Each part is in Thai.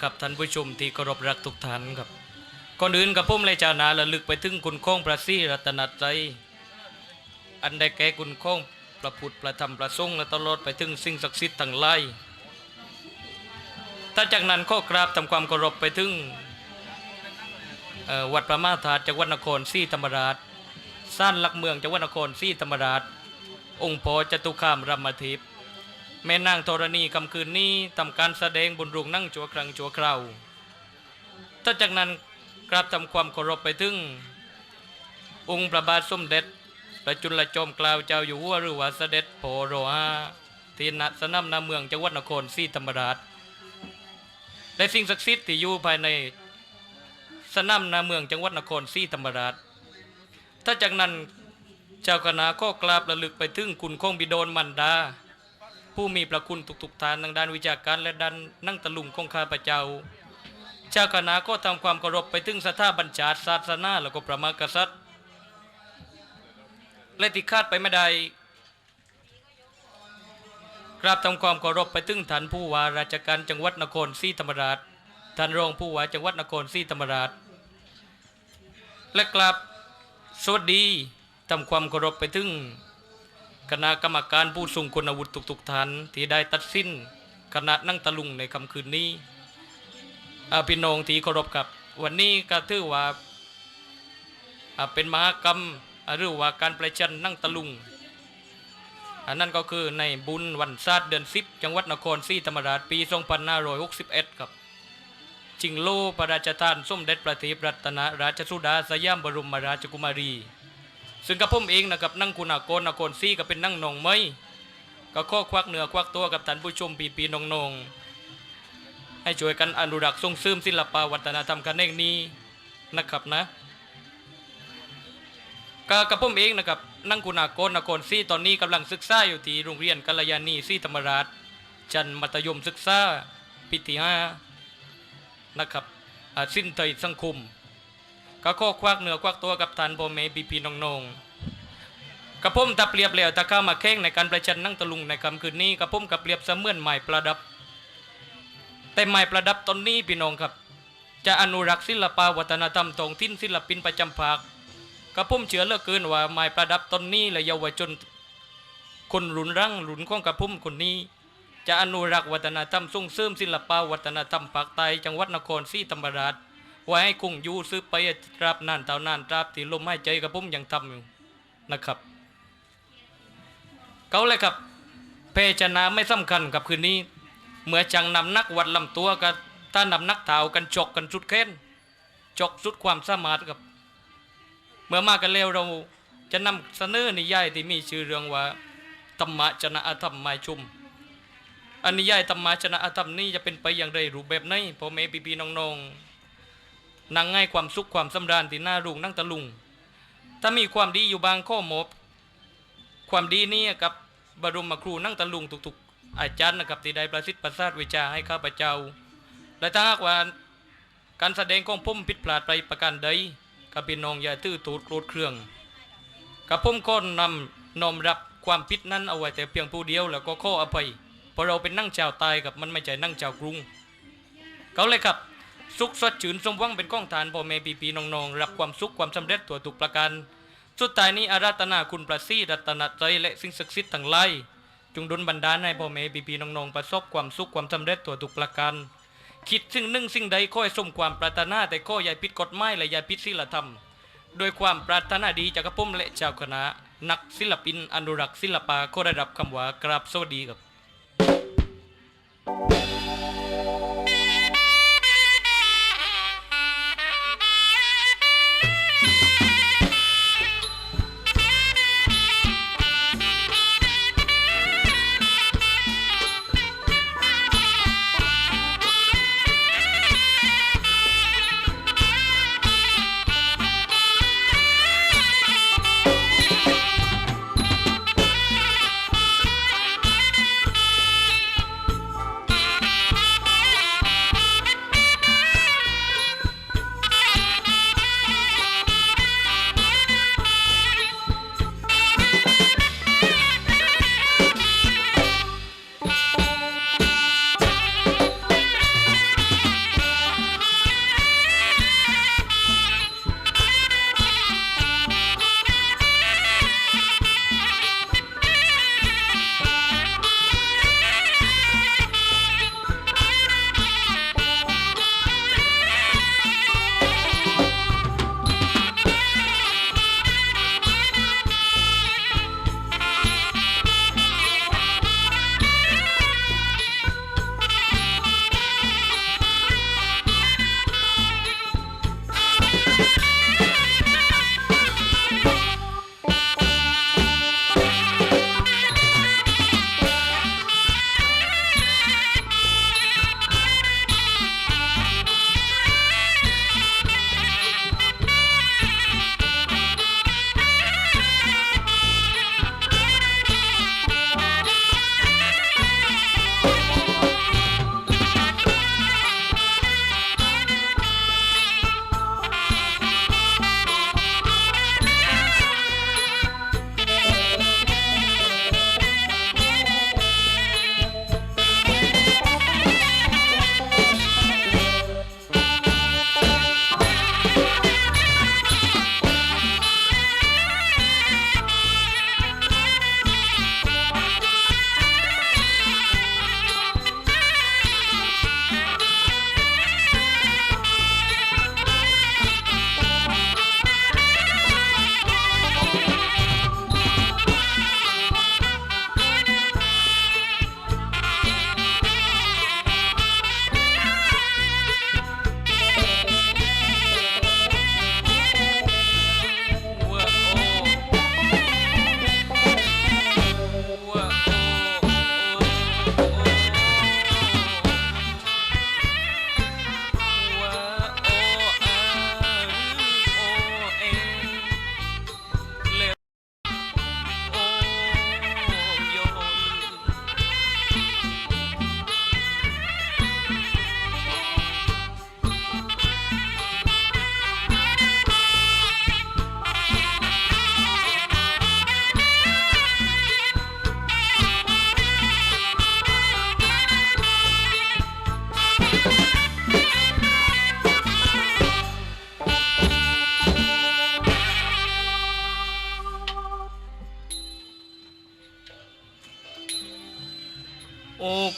ครับท่านผู้ชมที่เคารพรักทุกท่านครับก่อนอื่นกับผมเลยจานาระลึกไปถึงคุณข้องพระศรีรัตนตรัยอันได้แก่คุณข้องพระพุทธพระธรรมพระสงฆ์และตลอดไปถึงสิ่งศักดิ์สิทธิ์ทั้งหลายถ้าจากนั้นข้อกราบทำความเคารพไปถึงวัดพระมาธาจังหวัดนครศรีธรรมราชสร้างหลักเมืองจังหวัดนครศรีธรรมราช องค์พอจตุคามรามทิพย์ แม่นางธรณีคำคืนนี้ทำการแสดงบนรุงนั่งจัวครังจัวคราวถ้าจากนั้นกราบทำความเคารพไปถึง องค์พระบาทสมเด็จพระจุลจอมเกล้าเจ้าอยู่หัวหรือว่าเสด็จโพโรหาที่ณสนามนาเมืองจังหวัดนครศรีธรรมราชและสิ่งศักดิ์สิทธิ์ที่อยู่ภายในสนามนาเมืองจังหวัดนครศรีธรรมราช ถ้าจากนั้นเจ้าคณะก็กราบระลึกไปถึงคุณคงบิดนมันดา ผู้มีพระคุณทุกๆทานทางด้านวิชาการและด้านนั่งตะลุงของข้าพเจ้าเจ้าคณะก็ทำความเคารพไปถึงสถาบัญชาติศาสนาแล้วก็พระมากษัตริย์ และที่คาดไปไม่ได้กราบทำความเคารพไปถึงท่านผู้ว่าราชการจังหวัดนครศรีธรรมราชท่านรองผู้ว่าจังหวัดนครศรีธรรมราช และกราบสวัสดีทำความเคารพไปถึง คณะกรรมการผู้ทรงคุณวุฒิทุกๆท่านที่ได้ตัดสินคณะนั่งตะลุงในคำคืนนี้อพี่น้องที่เคารพกับ วันนี้ก็ถือว่าอ่าเป็นมหากรรมหรือว่าการประชันนั่งตะลุงอันนั้นก็คือในบุญวันศาสตร์เดือนสิบจังหวัดนครศรีธรรมราชปี 2561 ครับ จิงโลพระราชทานส้มเด็จพระเทพรัตนราชสุดาสยามบรมราชกุมารี ซึ่งกับผมเองนะครับนั่งคุณากรนครซี่ก็เป็นนั่งนองไม้ก็ข้อควักเหนือควักตัวกับท่านผู้ชมปีปีนองนองให้ช่วยกันอนุรักษ์ส่งเสริมศิลปวัฒนธรรมกันเองนี้นะครับนะก็กับผมเองนะครับนั่งคุณากรนครซี่ตอนนี้กำลังศึกษาอยู่ที่โรงเรียนกัลยาณีซี่ธรรมราชจันทร์มัธยมศึกษาปีที่ห้านะครับสิ้นเตยสังคม ก็ข้อควักเหนือควักตัวกับท่านพ่อแม่พี่พี่น้องๆกระผมตะเปรียบแล้วตะเข้ามาแข่งในการประชันนั่งตะลุงในคำคืนนี้กระผมกับเปรียบเสมือนไม้ประดับ แต่ไม้ประดับตนนี้พี่น้องครับ จะอนุรักษ์ศิลปวัฒนธรรมท้องถิ่นศิลปินประจำภาคกระผมเชื่อเลือเกินว่าไม้ประดับตนนี้และเยาวชนคนรุ่นรั่งรุ่นข้องกระผมคนนี้ จะอนุรักษ์วัฒนธรรมส่งเสริมศิลปวัฒนธรรมภาคใต้จังหวัดนครศรีธรรมราช ไว้ให้คงอยู่ซื้อไปตราบนานเท่านานตราบที่ลมหายใจกับผมยังทำอยู่นะครับ เขาเลยครับ เพชนะไม่สำคัญกับคืนนี้ เมื่อจังนำนักวัดลำตัวกับถ้านำนักเท้ากันจกกันสุดแค้นจกสุดความสามารถครับ เมื่อมากันแล้วเราจะนำเสนอนิยายที่มีชื่อเรื่องว่าธรรมะชนะอธรรมหมายชุมอันนิยายธรรมะชนะอธรรมนี้จะเป็นไปอย่างไรรูปแบบไหนพ่อแม่พี่พี่น้องๆ นั่งง่ายความสุขความสำราญที่หน้ารุงนั่งตะลุง ถ้ามีความดีอยู่บางข้อหมบความดีนี้กับบรมครูนั่งตะลุงทุกๆอาจารย์นะครับที่ได้ประสิทธิ์ประสาทวิชาให้ข้าพเจ้า และถ้าหากว่าการแสดงของผมผิดพลาดไปประการใดกับพี่น้องอย่าตื้อตูดโกรธเครื่องกับผมก็นำนอมรับความผิดนั้นเอาไว้แต่เพียงผู้เดียวแล้วก็ข้ออภัยเพราะเราเป็นนั่งชาวตายกับมันไม่ใช่นั่งชาวกรุง เขาเลยครับ สุขสดชื่นสมหวังเป็นก้องฐานพ่อแม่ปีปีน้องๆรับความสุขความสำเร็จตัวทุกประการสุดท้ายนี้อาราธนาคุณประสีรัตนใจและสิ่งศักดิ์สิทธิ์ทั้งหลายจงดลบันดาลให้พ่อแม่ปีปีน้องๆประสบความสุขความสำเร็จตัวทุกประการคิดสิ่งหนึ่งสิ่งใดขอให้สมความปรารถนาแต่ขออย่าผิดกฎหมายและอย่าผิดศีลธรรมโดยความปรารถนาดีจากกระผมและเจ้าคณะนักศิลปินอนุรักษ์ศิลปะขอได้รับคำว่ากราบสวัสดีครับ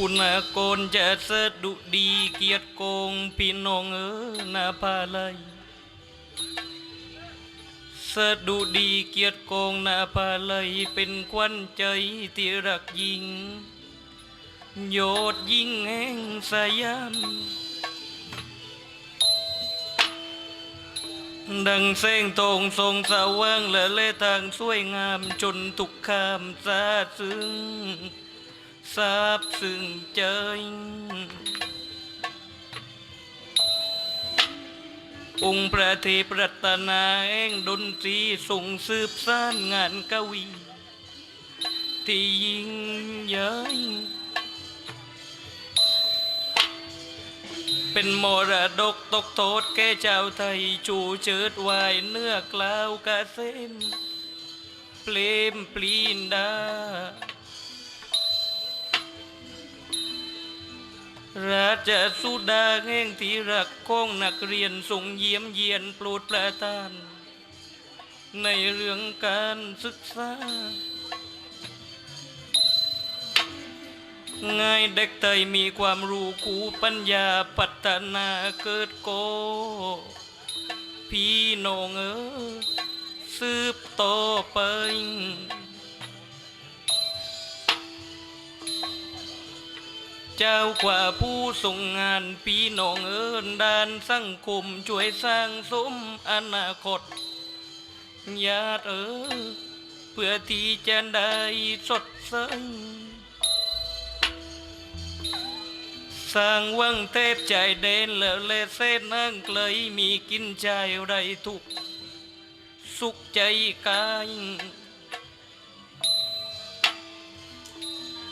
คุณโกนจะสะดุดีเกียรติโกงพี่น้องเออนาพาเลยสะดุดีเกียรติโกงนาพาเลยเป็นควันใจที่รักยิงโยดยิงแห่งสยามดังเส้งตรงทรงสว่างและเลทางสวยงามจนทุกคำซาซึ้ง ซาบซึ้งใจองค์พระเทพรัตนาแห่งดนตรีส่งสืบสานงานกวี ที่ยิ่งใหญ่เป็นมรดกตกโทษแก่เจ้าไทยจูเจิดวายเนื้อกลาวกาเซมเปลมปลีนดา ราชสุดาแห่งที่รักของนักเรียนส่งเยี่ยมเยียนโปรดประทาน ในเรื่องการศึกษา ง่ายเด็กไทยมีความรู้คูปัญญาพัฒนาเกิดโก พี่น้องเออ สืบต่อไป เจ้ากว่าผู้ทรงงานพี่น้องเอินด้านสังคมช่วยสร้างสมอนาคตญาติเออ เพื่อที่จะได้สดใสสร้างวังเทพใจเดนแล้วเลเส้นนั่งไกลมีกินใจไรทุก สุขใจกาย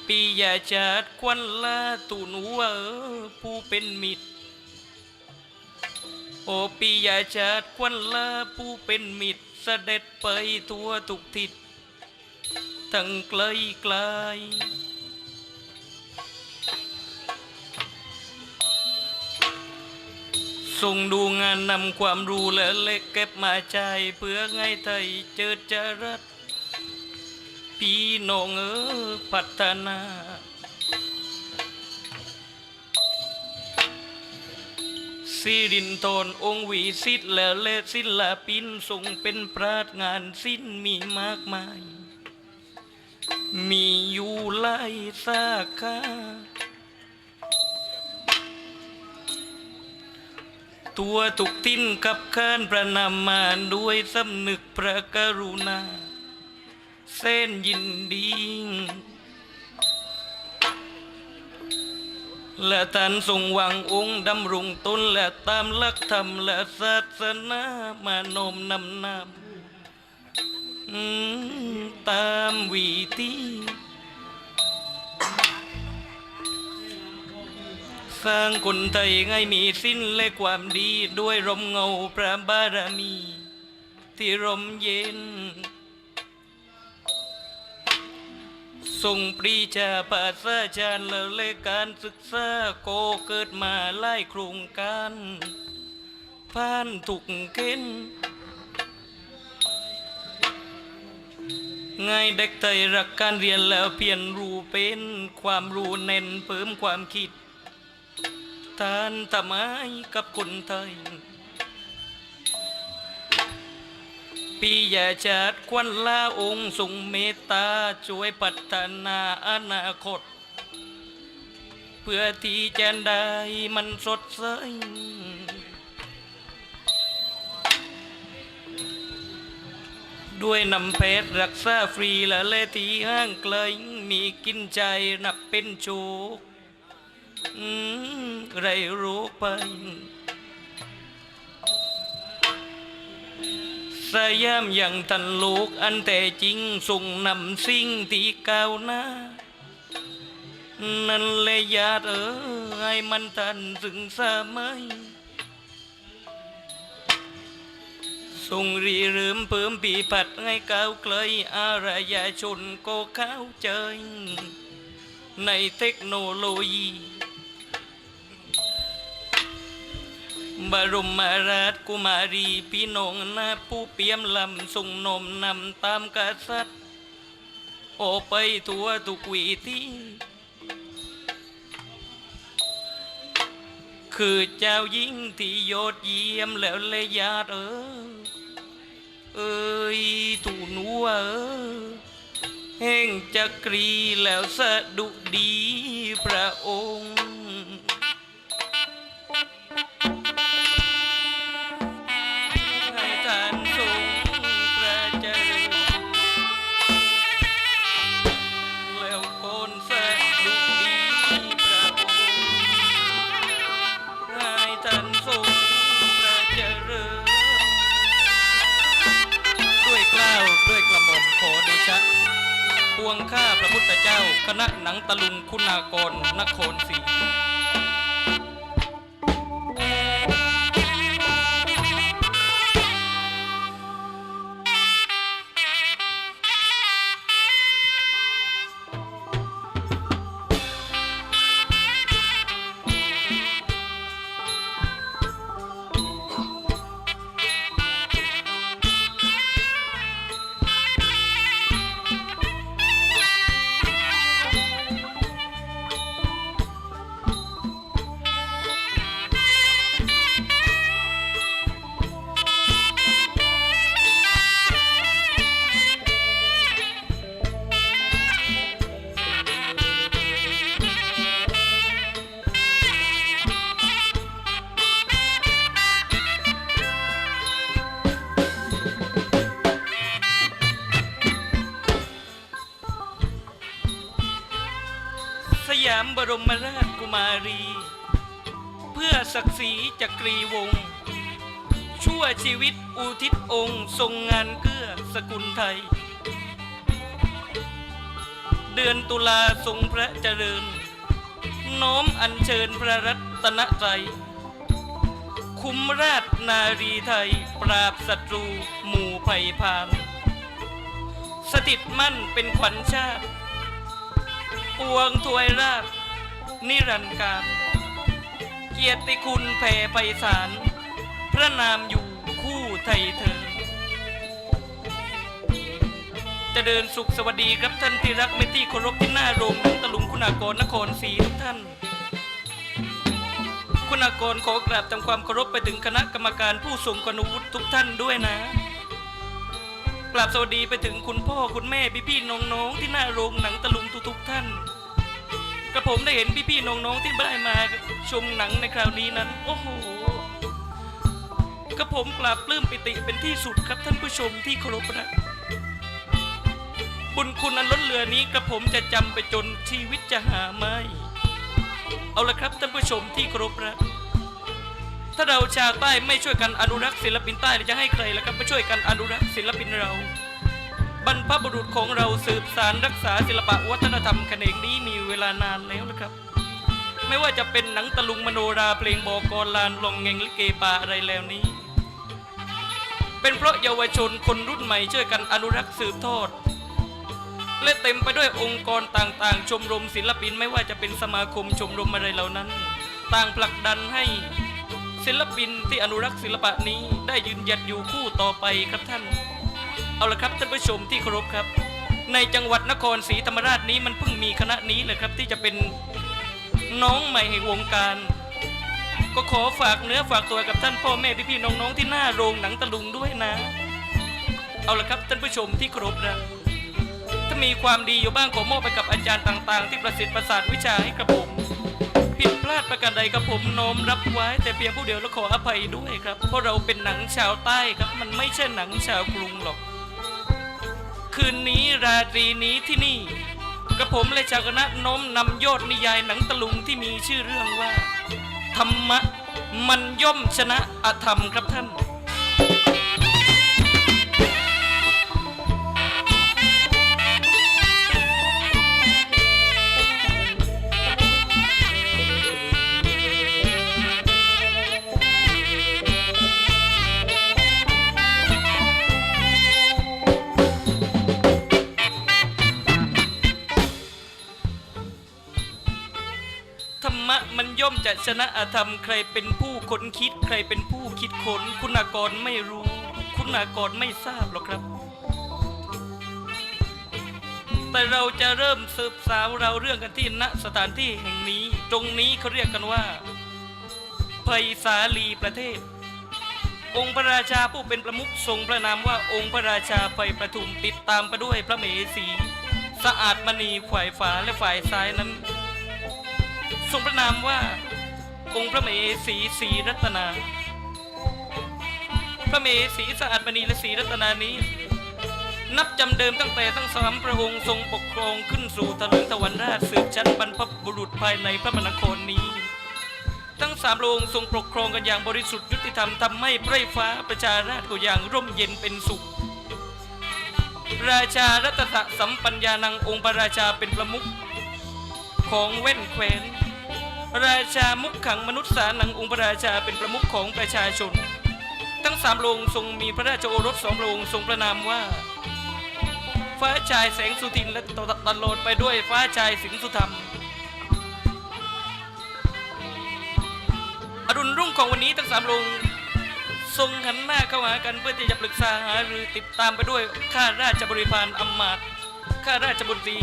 ปียาจาดควันลาตุนหัวผู้เป็นมิตร โอปียาจาดควันลาผู้เป็นมิตรเสด็จไปทั่วทุกทิศทั้งไกลไกลส่งดูงานนำความรู้และเล็กเก็บมาใจเพื่อไงไทยเจิดจรัส พี่น้องเออพัฒนาสิรินทนองค์วิสิตและเลศิลปินทรงเป็นปราดงานสิ้นมีมากมาย มีอยู่หลายสาขาตัวทุกทิ้นกับข้านประนามมาด้วยสำนึกพระกรุณา เส้นยินดี และท่านทรงวางองค์ดำรงตนและตามหลักธรรมและศาสนามานมนำนำตามวิธีสร้างคนไทยให้มีสิ้นและความดีด้วยร่มเงาพระบารมี ที่ร่มเย็น ทรงปรีชาภาษาจารย์และเลการศึกษาโกเกิดมาไล่โครงการผ่านถูกเข็นไงเด็กไทยรักการเรียนแล้วเพียรรู้เป็นความรู้เน้นเพิ่มความคิด ทานทำไมกับคนไทย ปียาชาติควันลาองค์ทรงเมตตาช่วยพัฒนาอนาคต เพื่อที่จะได้มันสดใสด้วยนำเพชรรักษาฟรีและเลที่ห้างไกลมีกินใจนับเป็นโชคอืมไรรู้ไป สยามอย่างทันลูกอันแต่จริงส่งนำสิ่งที่ก้าวหน้า นั่นเลยญาติเออให้มันทันถึงสมัยส่งรีเริ่มเพิ่มปีผัดให้ก้าวไกลอารยชนก็เข้าใจ ในเทคโนโลยี บรมราชกุมารีพี่นงนาผู้เปี่ยมลำทรงนมนำตามกษัตริย์ โอไปทั่วทุกวีที่คือเจ้ายิ่งที่ยอดเยี่ยมแล้วเลยญาติเออเอ้ยถูนัวเออแห่งจักรีแล้วสะดุดีพระองค์ คุณากรนครศรี สยามบรมราชกุมารี เพื่อศักดิ์ศรีจักรีวงศ์ชั่วชีวิตอุทิศองค์ ทรงงานเกื้อสกุลไทย เดือนตุลาทรงพระเจริญ น้อมอัญเชิญพระรัตนตรัยคุ้มราชนารีไทย ปราบศัตรู หมู่ภัยพาน สถิตมั่นเป็นขวัญชาติ ปวงถวยราชนิรันดร์การ เกียรติคุณแผ่ไพศาล พระนามอยู่คู่ไทยเธอจะเดินสุขสวัสดีครับท่านที่รักไม่ที่เคารพที่หน้าโรงหนังตะลุงคุณากรนครศรีทุกท่าน คุณากรขอกราบทำความเคารพไปถึงคณะกรรมการผู้ทรงคุณวุฒิทุกท่านด้วยนะ กราบสวัสดีไปถึงคุณพ่อคุณแม่พี่พี่ๆน้องที่หน้าโรงหนังตะลุงทุกๆท่านกระผมได้เห็นพี่พี่ๆน้องที่ได้มาชมหนังในคราวนี้นั้น โอ้โหกระผมกราบปลื้มปิติเป็นที่สุดครับท่านผู้ชมที่เคารพนะบุญคุณอันล้นเหลือนี้กระผมจะจำไปจนชีวิตจะหาไม่ เอาละครับท่านผู้ชมที่เคารพนะ ถ้าเราชาวใต้ไม่ช่วยกันอนุรักษ์ศิลปินใต้จะให้ใครล่ะครับมาช่วยกันอนุรักษ์ศิลปินเรา บรรพบุรุษของเราสืบสารรักษาศิลปะวัฒนธรรมแขนงนี้มีเวลานานแล้วนะครับ ไม่ว่าจะเป็นหนังตะลุงมโนราเพลงบอกรลานลงเงงลิเกปาอะไรแล้วนี้ เป็นเพราะเยาวชนคนรุ่นใหม่ช่วยกันอนุรักษ์สืบทอดและเต็มไปด้วยองค์กรต่างๆ ชมรมศิลปินไม่ว่าจะเป็นสมาคมชมรมอะไรเหล่านั้น ต่างผลักดันให้ ศิลปินที่อนุรักษ์ศิลปะนี้ได้ยืนหยัดอยู่คู่ต่อไปครับท่าน เอาละครับท่านผู้ชมที่เคารพครับ ในจังหวัดนครศรีธรรมราชนี้มันเพิ่งมีคณะนี้เลยครับ ที่จะเป็นน้องใหม่แห่งวงการ ก็ขอฝากเนื้อฝากตัวกับท่านพ่อแม่พี่ๆน้องๆที่หน้าโรงหนังตะลุงด้วยนะ เอาละครับท่านผู้ชมที่เคารพนะถ้ามีความดีอยู่บ้างขอมอบไปกับอาจารย์ต่าง ๆ ที่ประสิทธิ์ประสาทวิชาให้กับผม พลาดประการใดครับผมโน้มรับไว้ แต่เพียงผู้เดียวและขออภัยด้วยครับ เพราะเราเป็นหนังชาวใต้ครับ มันไม่ใช่หนังชาวกรุงหรอก คืนนี้ราตรีนี้ที่นี่กระผมและชาวคณะโน้มนำยอดนิยายหนังตะลุงที่มีชื่อเรื่องว่า ธรรมะ มันย่อมชนะอธรรมครับท่าน ชนะอาธรรมใครเป็นผู้ค้นคิด ใครเป็นผู้คิดค้น คุณากรไม่รู้ คุณากรไม่ทราบหรอกครับ แต่เราจะเริ่มสืบสาวเราเรื่องกันที่ณสถานที่แห่งนี้ ตรงนี้เขาเรียกกันว่าภัยสาลีประเทศ องค์พระราชาผู้เป็นประมุขทรงพระนามว่าองค์พระราชาภัยประทุมติดตามไปด้วยพระเมสีสะอาดมณีฝ่ายฝาและฝ่ายซ้ายนั้นทรงพระนามว่า องค์พระเมสีศรีรัตนา พระเมสีสะอาดมณีและศีรัตนานี้ นับจำเดิมตั้งแต่ทั้งสามพระองค์ทรงปกครองขึ้นสู่ทะลิงตะวันราชสืบชั้นบรรพบุรุษภายในพระมณฑลนี้ ทั้งสามพระองค์ทรงปกครองกันอย่างบริสุทธิ์ยุติธรรมทำให้ไพร่ฟ้าประชาราษฎร์ก็อย่างร่มเย็นเป็นสุข ราชารัตถสัมปัญญานังองค์พระราชาเป็นประมุขของแว่นแคว้น ราชามุขขังมนุษย์สานังองค์พระราชาเป็นประมุขของประชาชน ทั้งสามพรงทรงมีพระราชโอรสสองพรงทรงประนามว่า ฟ้าชายแสงสุทินและตตลอดไปด้วยฟ้าชายสิงสุธรรม อรุณรุ่งของวันนี้ทั้งสามลงทรงหันหน้าเข้าหากันเพื่อที่จะปรึกษาหารือติดตามไปด้วยข้าราชบริพารอำมาตย์ข้าราชบุตรี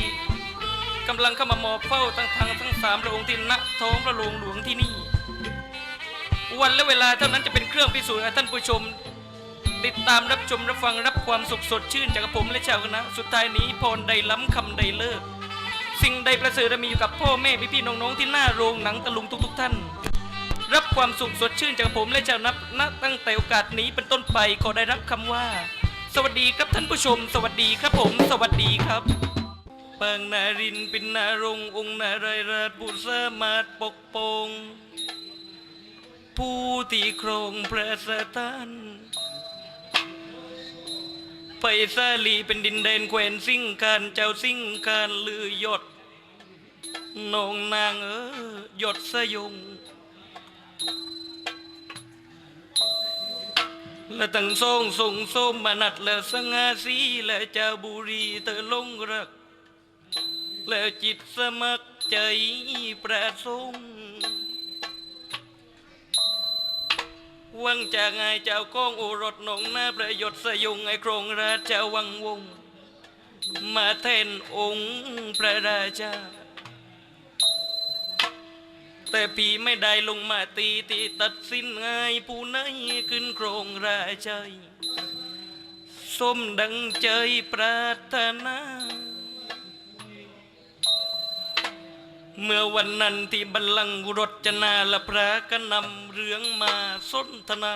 กำลังเข้ามามอบเฝ้าทั้งทางทั้งสามพระองค์ที่ณท้องพระโรงหลวงที่นี่ วันและเวลาเท่านั้นจะเป็นเครื่องพิสูจน์ให้ท่านผู้ชม ติดตามรับชมรับฟังรับความสุขสดชื่นจากผมและชาวคณะสุดท้ายนี้พรใดล้ำคำใดเลิก สิ่งใดประเสริฐมีอยู่กับพ่อแม่พี่พี่ๆน้องๆที่หน้าโรงหนังตะลุงทุก ๆ ท่าน รับความสุขสดชื่นจากผมและชาวนับณตั้งแต่โอกาสนี้เป็นต้นไปขอได้รับคำว่า สวัสดีครับท่านผู้ชม สวัสดีครับผม สวัสดีครับ ปางนารินปินนารงองค์นารายราชบุตรสมารถปกปองผู้ที่ครองพระสถานไปซาลีเป็นดินแดนแควนซิ่งการเจ้าซิ่งการลือยศนองนางเออยศสยง และตั้งทรงส่งส้มมานัดและสงาสีและเจ้าบุรีเธอลงรัก แล้วจิตสมัครใจประสงค์วังจากไงเจ้าก้องโอรสหนองหน้าประยศสยงไอโครงราชาวังวง มาแทนองค์พระราชา แต่พี่ไม่ได้ลงมาตีตีตัดสินไงผู้ไหนขึ้นโครงราชยสมดังใจปรารถนา เมื่อวันนั้นที่บัลลังก์รจนาและพระก็นำเรื่องมาสนทนา